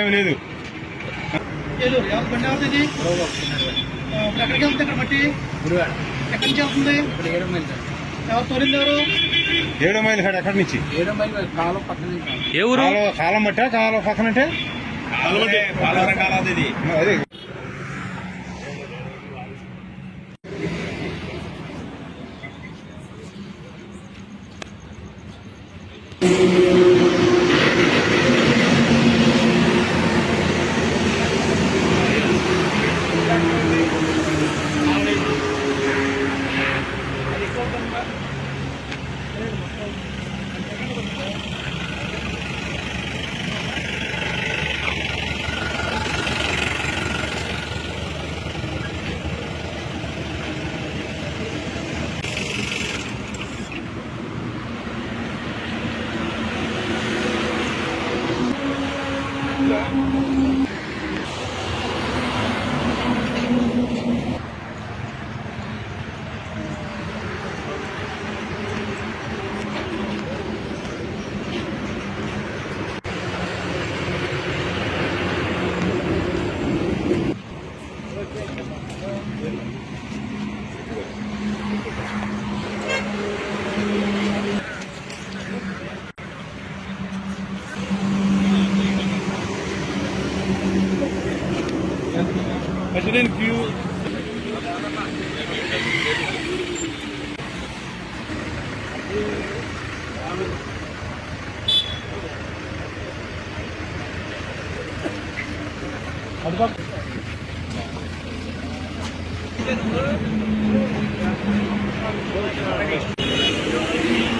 ఏమీ లేదు. ఎక్కడికి వెళ్తుంది ఇక్కడ మట్టి ఎక్కడి నుంచి వెళ్తుంది ఎవరు తోలింది ఎవరు? ఏడో మైలు కాడ ఎక్కడి నుంచి? ఏ ఊరు? కాలం కాలం బట్టా కాలం పక్కన అంటే అదే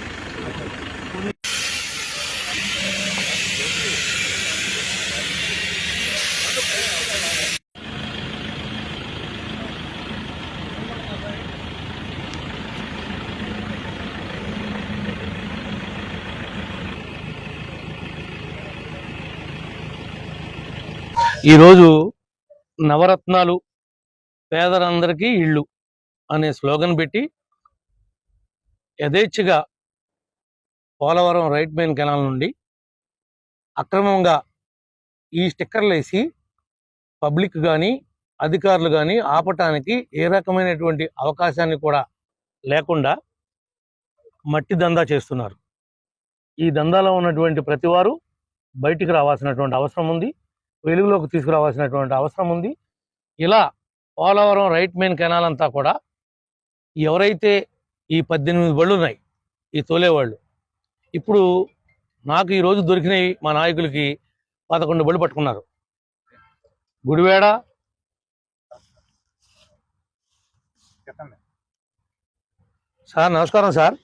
ఈరోజు నవరత్నాలు పేదలందరికీ ఇళ్ళు అనే స్లోగన్ పెట్టి యథేచ్ఛగా పోలవరం రైట్ మెయిన్ కెనాల్ నుండి అక్రమంగా ఈ స్టిక్కర్లు వేసి పబ్లిక్ కానీ అధికారులు కానీ ఆపటానికి ఏ రకమైనటువంటి అవకాశాన్ని కూడా లేకుండా మట్టి దందా చేస్తున్నారు. ఈ దందాలో ఉన్నటువంటి ప్రతివారు బయటికి రావాల్సినటువంటి అవసరం ఉంది. వెలుగులోకి తీసుకురావాల్సినటువంటి అవసరం ఉంది. ఇలా పోలవరం రైట్ మెయిన్ కెనాల్ అంతా కూడా ఎవరైతే ఈ పద్దెనిమిది బళ్ళు ఉన్నాయి ఈ తోలేవాళ్ళు ఇప్పుడు నాకు ఈరోజు దొరికినవి మా నాయకులకి పదకొండు బళ్ళు పట్టుకున్నారు. గుడివాడ సార్ నమస్కారం సార్.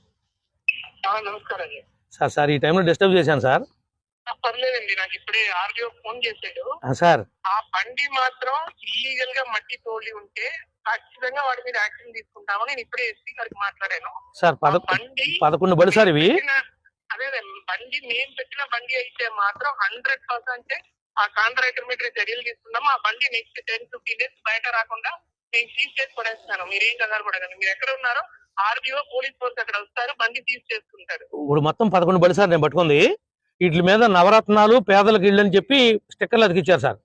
సార్ సార్ ఈ టైంలో డిస్టర్బ్ చేశాను సార్. పర్లేదండి నాకు ఇప్పుడే ఆర్డీఓ ఫోన్ చేశాడు. సార్. ఆ బండి మాత్రం ఇల్లీగల్గా మట్టి తోలి ఉంటే ఖచ్చితంగా వాడి మీద యాక్షన్ తీసుకుంటామని నేను ఇప్పుడే ఎస్పీ గారికి మాట్లాడాను. సార్ బండి పదకొండు బళ్ళు సార్ ఇవి? అదే బండి మేము పెట్టిన బండి అయితే మాత్రం హండ్రెడ్ పర్సెంట్ ఆ కాంట్రాక్టర్ మీద చర్యలు తీసుకుందాం. ఆ బండి నెక్స్ట్ టెన్ ఫిఫ్టీన్ డేస్ బయట రాకుండా నేను సీజ్ చేసి పడేస్తాను మీరు ఏం కంగారు పడకండి. మీరు ఎక్కడ ఉన్నారో ఆర్బీఓ పోలీస్ ఫోర్స్ అక్కడ వస్తారు బండి సీజ్ చేసుకుంటారు. ఇప్పుడు మొత్తం పదకొండు బళ్ళు సార్ నేను పట్టుకుంది. వీటి మీద నవరత్నాలు పేదలకు ఇళ్ళు అని చెప్పి స్టిక్కర్లు అతికిచ్చారు సార్.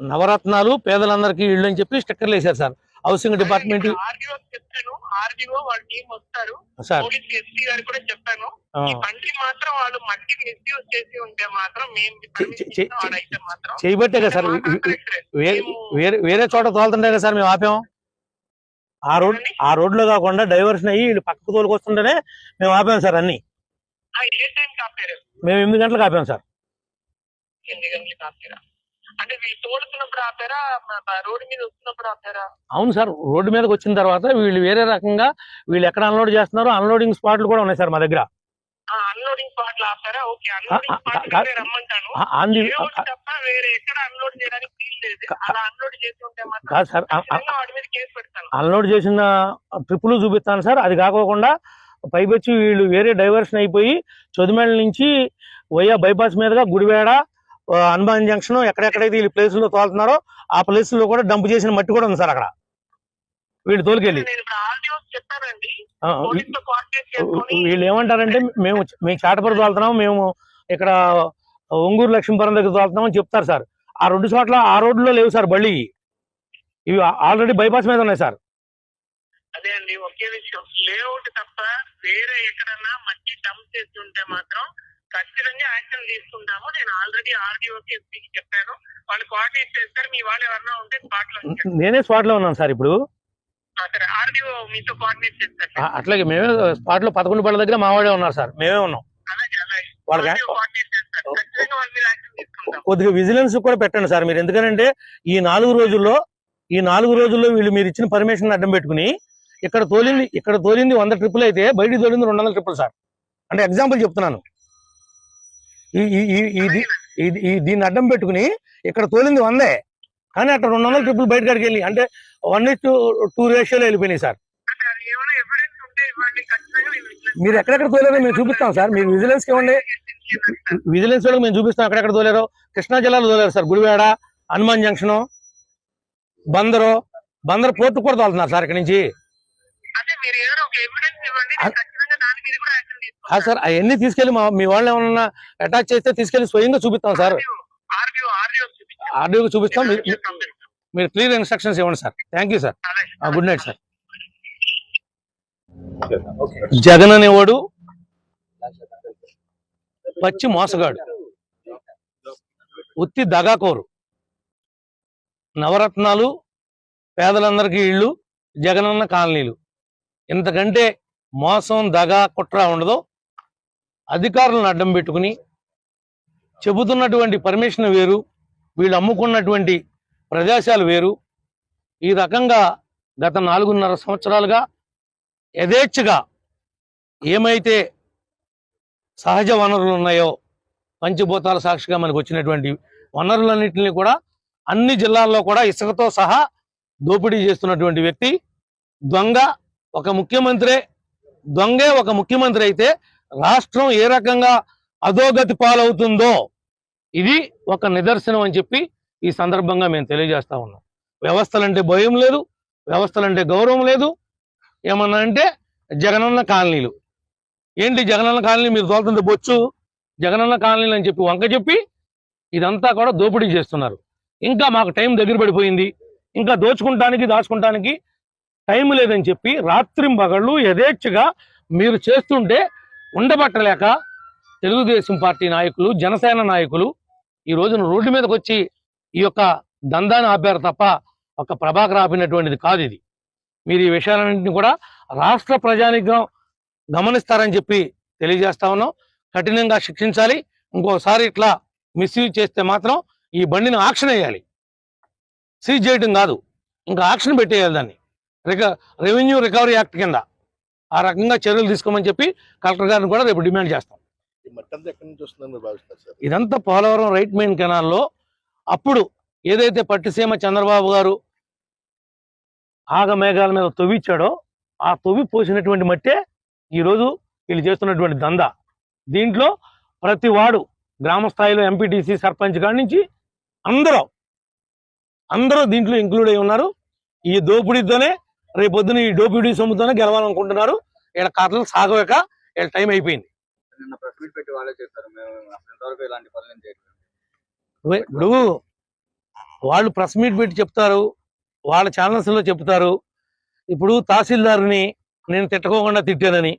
నవరత్నాలు పేదలందరికీ ఇళ్ళు అని చెప్పి స్టిక్కర్లు వేశారు సార్. Housing department sir. చేయబట్టే కదా సార్. వేరే వేరే చోట తోలుతుంటే కదా సార్ మేము ఆపాం. ఆ రోడ్ ఆ రోడ్లో కాకుండా డైవర్షన్ అయ్యి వీళ్ళు పక్కకు తోలుకొస్తుంటేనే మేము ఆపాం సార్ అన్ని. ఏ మేము ఎనిమిది గంటలకు ఆపాం సార్. ఎనిమిది గంటలకు ఆపారా? అంటే వీళ్ళు తోడుతున్నప్పుడు ఆపారా? మ- మ- రోడ్డు మీద వస్తున్నప్పుడు ఆపారా? అవును సార్ రోడ్డు మీదకి వచ్చిన తర్వాత వీళ్ళు వేరే రకంగా వీళ్ళు ఎక్కడ అన్లోడ్ చేస్తున్నారో అన్లోడింగ్ స్పాట్లు కూడా ఉన్నాయి సార్ మా దగ్గర. అన్లోడింగ్ స్పాట్లో ఆపారా? Okay unloading రమ్మంటాను. తప్ప వేరే ఎక్కడ అన్లోడ్ చేయడానికి అలా అన్లోడ్ మాత్రం ఖచ్చితంగా వాడి మీద కేసు పెడతాను. అన్లోడ్ చేసిన ట్రిప్పులు చూపిస్తాను సార్. అది కాకోకుండా పైపొచ్చి వీళ్ళు వేరే డైవర్షన్ అయిపోయి చొదిమేళ నుంచి వయ్యా బైపాస్ మీదుగా గుడివేడ హనుమాన్ జంక్షన్ ఎక్కడెక్కడైతే వీళ్ళు ప్లేసుల్లో తోలుతున్నారో ఆ ప్లేసుల్లో కూడా డంప్ చేసిన మట్టి కూడా ఉంది సార్ అక్కడ. వీళ్ళు తోలుకెళ్ళి. వీళ్ళు ఏమంటారంటే మేము మేము చాటపడి తోలుతున్నాం మేము ఇక్కడ ఒంగూరు లక్ష్మీపురం దగ్గర తోలుతున్నాం అని చెప్తారు సార్. ఆ రెండు చోట్ల ఆ రోడ్లో లేవు సార్ బళ్ళి. ఇవి ఆల్రెడీ బైపాస్ మీద ఉన్నాయి సార్. అదే అండి ఒకే విషయం. లేఅవుట్ తప్ప వేరే ఎక్కడన్నా మట్టి డంప్ చేస్తుంటే మాత్రం ఖచ్చితంగా యాక్షన్ తీసుకుంటాము. నేను ఆల్రెడీ ఆర్డీఓకి ఎస్పీకి చెప్పాను. వాళ్ళు కోఆర్డినేట్ చేస్తారు. మీ వాళ్ళు ఎవరన్నా ఉంటే స్పాట్లో. నేనే స్పాట్లో ఉన్నాను సార్ ఇప్పుడు. ఆర్డీఓ మీతో కోఆర్డినేట్ చేస్తారు. అట్లాగే మేమే స్పాట్లో పదకొండు పళ్ళ దగ్గర మా వాడే ఉన్నారు సార్. మేమే ఉన్నాం. వాళ్ళకి కొద్దిగా విజిలెన్స్ కూడా పెట్టండి సార్ మీరు. ఎందుకంటే ఈ నాలుగు రోజుల్లో ఈ నాలుగు రోజుల్లో వీళ్ళు మీరు ఇచ్చిన పర్మిషన్ అడ్డం పెట్టుకుని ఇక్కడ తోలింది ఇక్కడ తోలింది వంద ట్రిప్పులు అయితే బయటికి తోలింది రెండు వందల ట్రిప్పులు సార్. అంటే ఎగ్జాంపుల్ చెప్తున్నాను. ఈ దీన్ని అడ్డం పెట్టుకుని ఇక్కడ తోలింది వందే. కానీ అక్కడ రెండు వందల ట్రిప్పులు బయట కాడికి వెళ్ళి అంటే వన్ టు టూ రేషియోలో వెళ్ళిపోయినాయి సార్. మీరు ఎక్కడెక్కడ తోలారో మేము చూపిస్తాం సార్. మీరు విజిలెన్స్ ఇవ్వండి. విజిలెన్స్ వాళ్ళకి మేము చూపిస్తాం ఎక్కడెక్కడ తోలారో. కృష్ణా జిల్లాలో తోలారు సార్. గుడివాడ హనుమాన్ జంక్షన్ బందరు బందరు పోర్టు కూడా తోలుతున్నారు సార్ ఇక్కడ నుంచి. సార్ అవన్నీ తీసుకెళ్ళి మా మీ వాళ్ళు ఏమన్నా అటాచ్ చేస్తే తీసుకెళ్ళి స్వయంగా చూపిస్తాం సార్. ఆర్డీఓ ఆర్డీఓ చూపించాను ఆర్డీఓకి చూపిస్తాం. మీరు- క్లియర్ ఇన్స్ట్రక్షన్స్ ఇవ్వండి సార్. థ్యాంక్ యూ సార్ అలాగే. గుడ్ నైట్ సార్ జగన్ అనేవాడు పచ్చి మోసగాడు. ఉత్తి దగాకోరు. నవరత్నాలు పేదలందరికీ ఇళ్ళు జగనన్న కాలనీలు. ఇంతకంటే మోసం దగ కుట్ర ఉండదు. అధికారులను అడ్డం పెట్టుకుని చెబుతున్నటువంటి పర్మిషన్ వేరు వీళ్ళు అమ్ముకున్నటువంటి ప్రదేశాలు వేరు. ఈ రకంగా గత నాలుగున్నర సంవత్సరాలుగా యథేచ్ఛగా ఏమైతే సహజ వనరులు ఉన్నాయో పంచభూతాల సాక్షిగా మనకు వచ్చినటువంటి వనరులన్నింటినీ కూడా అన్ని జిల్లాల్లో కూడా ఇసుకతో సహా దోపిడీ చేస్తున్నటువంటి వ్యక్తి దొంగ ఒక ముఖ్యమంత్రే దొంగే ఒక ముఖ్యమంత్రి అయితే రాష్ట్రం ఏ రకంగా అధోగతి పాలవుతుందో ఇది ఒక నిదర్శనం అని చెప్పి ఈ సందర్భంగా మేము తెలియజేస్తా ఉన్నాం. వ్యవస్థలంటే భయం లేదు వ్యవస్థలంటే గౌరవం లేదు. ఏమన్నా అంటే జగనన్న కాలనీలు. ఏంటి జగనన్న కాలనీ? మీరు తోలుతుంది బొచ్చు జగనన్న కాలనీలు అని చెప్పి వంక చెప్పి ఇదంతా కూడా దోపిడీ చేస్తున్నారు. ఇంకా మాకు టైం దగ్గర పడిపోయింది. ఇంకా దోచుకుంటానికి దాచుకుంటానికి టైం లేదని చెప్పి రాత్రింబగళ్ళు యథేచ్ఛగా మీరు చేస్తుంటే ఉండబట్టలేక తెలుగుదేశం పార్టీ నాయకులు జనసేన నాయకులు ఈ రోజున రోడ్డు మీదకి వచ్చి ఈ యొక్క దందాన్ని ఆపారు తప్ప ఒక ప్రభాకర్ ఆపినటువంటిది కాదు ఇది. మీరు ఈ విషయాలన్నింటినీ కూడా రాష్ట్ర ప్రజానికం గమనిస్తారని చెప్పి తెలియజేస్తా ఉన్నాం. కఠినంగా శిక్షించాలి. ఇంకోసారి ఇట్లా మిస్యూజ్ చేస్తే మాత్రం ఈ బండిని ఆక్షన్ వేయాలి. సీజ్ చేయడం కాదు. ఇంకా ఆక్షన్ పెట్టేయాలి దాన్ని. రెవెన్యూ రికవరీ యాక్ట్ కింద. ఆ రకంగా చర్యలు తీసుకోమని చెప్పి కలెక్టర్ గారిని కూడా రేపు డిమాండ్ చేస్తాం. ఇదంతా పోలవరం రైట్ మెయిన్ కెనాల్లో అప్పుడు ఏదైతే పట్టిసీమ చంద్రబాబు గారు ఆగమేఘాల మీద తవ్విచ్చాడో ఆ తవ్వి పోసినటువంటి మట్టే ఈరోజు వీళ్ళు చేస్తున్నటువంటి దంద. దీంట్లో ప్రతి వాడు గ్రామ స్థాయిలో ఎంపీటీసీ సర్పంచ్ కాడి నుంచి అందరూ అందరూ దీంట్లో ఇంక్లూడ్ అయి ఉన్నారు. ఈ దోపిడీతోనే రేపొద్దున ఈ దోపిడీ సొమ్ముతోనే గెలవాలనుకుంటున్నారు. వీళ్ళ కథలు సాగలేక వీళ్ళ టైం అయిపోయింది. ఇప్పుడు వాళ్ళు ప్రెస్ మీట్ పెట్టి చెప్తారు. వాళ్ళ ఛానల్స్లో చెప్తారు. ఇప్పుడు తహసీల్దార్ని నేను తిట్టుకోకుండా తిట్టానని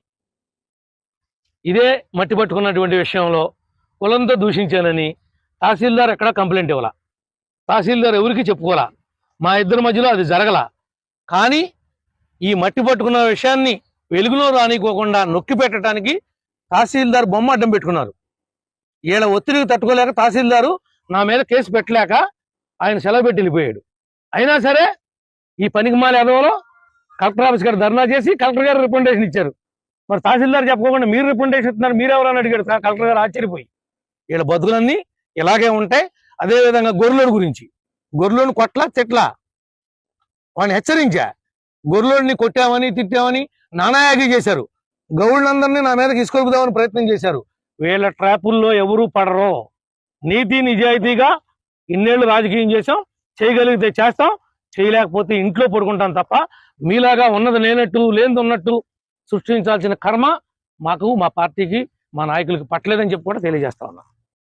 ఇదే మట్టి పట్టుకున్నటువంటి విషయంలో కులంతో దూషించానని తహసీల్దార్ ఎక్కడా కంప్లైంట్ ఇవ్వాల. తహసీల్దార్ ఎవరికి చెప్పుకోవాలా మా ఇద్దరి మధ్యలో అది జరగల. కానీ ఈ మట్టి పట్టుకున్న విషయాన్ని వెలుగులో రానికోకుండా నొక్కి పెట్టడానికి తహసీల్దార్ బొమ్మ అడ్డం పెట్టుకున్నారు. వీళ్ళ ఒత్తిడికి తట్టుకోలేక తహసీల్దారు నా మీద కేసు పెట్టలేక ఆయన సెలవు పెట్టి వెళ్ళిపోయాడు. అయినా సరే ఈ పనికిమాల ఎదవలో కలెక్టర్ ఆఫీస్ గారు ధర్నా చేసి కలెక్టర్ గారు రిప్రజెంటేషన్ ఇచ్చారు. మరి తహసీల్దార్ చెప్పకుండా మీరు రిప్రజెంటేషన్ ఇస్తున్నారు మీరు ఎవరని అడిగాడు కలెక్టర్ గారు ఆశ్చర్యపోయి. వీళ్ళ బతుకులన్నీ ఇలాగే ఉంటాయి. అదేవిధంగా గొర్రెల గురించి. గొర్రెలను కొట్ల తిట్ల వాడిని హెచ్చరించా. గొర్రెల్ని కొట్టామని తిట్టామని నానాయాగి చేశారు. గౌళ్ళందరినీ నా మీదకి ఇసుకొలుపుదామని ప్రయత్నం చేశారు. వీళ్ళ ట్రాపుల్లో ఎవరూ పడరు నీతి నిజాయితీగా ఇన్నేళ్ళు రాజకీయం చేసాం చేయగలిగితే చేస్తాం చేయలేకపోతే ఇంట్లో పడుకుంటాం తప్ప మీలాగా ఉన్నది లేనట్టు లేనిది ఉన్నట్టు సృష్టించాల్సిన కర్మ మాకు మా పార్టీకి మా నాయకులకి పట్టలేదని చెప్పి కూడా తెలియజేస్తా ఉన్నా.